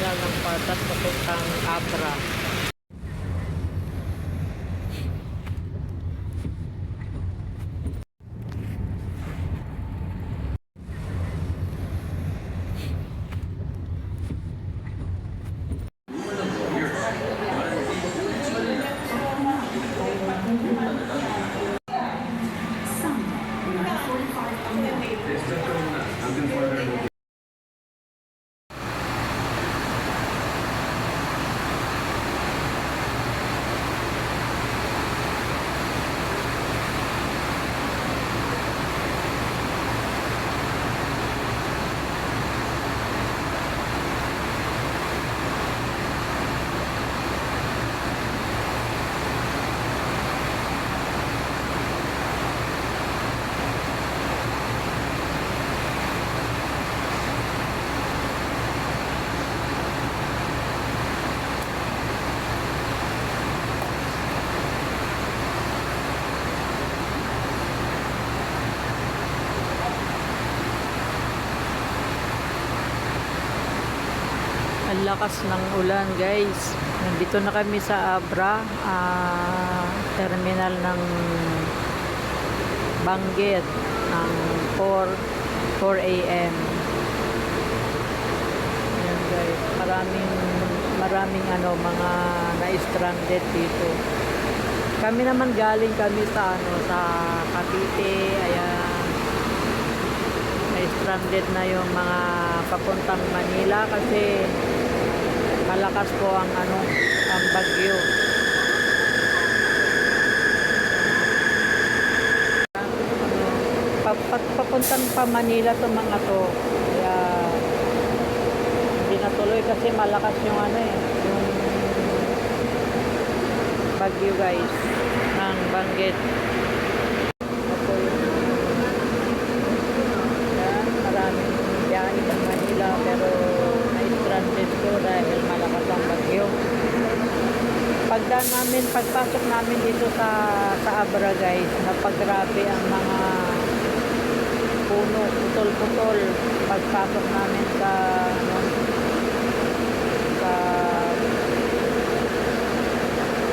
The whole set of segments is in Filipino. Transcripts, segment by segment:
terminal ng Patas papuntang Abra. Lakas ng ulan guys. Nandito na kami sa Abra, ah, terminal ng Banggit ng 4, 4 a.m. Ayan guys, maraming maraming ano mga na-stranded dito. Kami naman galing kami sa ano sa Cavite, ayan. Na-stranded na yung mga papuntang Manila kasi malakas po ang ano ang bagyo. Ano, papat, papuntang pa Manila to mga to. Kaya hindi natuloy kasi malakas yung ano eh, yung bagyo guys ng Banggit. Maraming biyahe ng Manila pero na-stranded ko dahil. Pagdaan namin, pagpasok namin dito sa sa Abra guys, napagrabe ang mga puno, putol-putol. Pagpasok namin sa ano, sa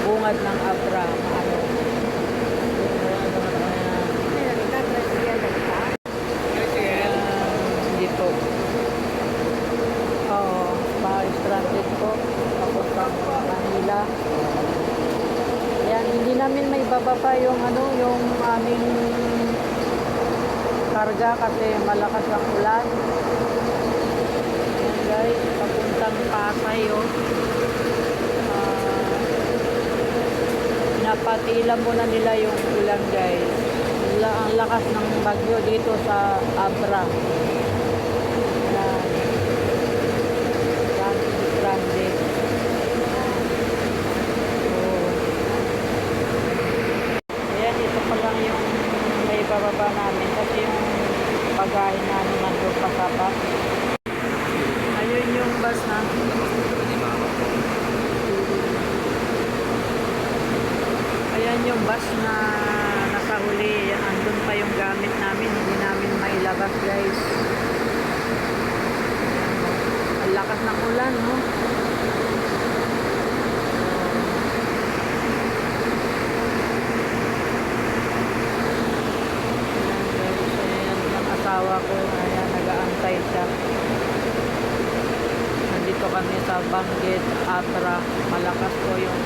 bungad ng Abra, ano, Ayan, hindi po. Oo, pa-stranded po. Papuntang Manila. Ayan, hindi namin may baba pa yung ano, yung aming karga kasi malakas ang ulan. Ayan guys, papuntang Pasay oh. Ah, napatila muna nila yung ulan guys. Ang lakas ng bagyo dito sa Abra. Ayan. Yan, stranded. Oh. Ayan, ito pa lang yung may bababa namin kasi yung pagkain namin nandun pa sa bus. Ayun yung bus na. Ayan yung bus na nasa huli. Andun pa yung gamit namin. Hindi namin mailabas guys. Ang lakas ng ulan, no? Ayan guys, ayan yung asawa ko. Ayan, nag-aantay siya. Nandito kami sa Banggit, Atra. Malakas po yung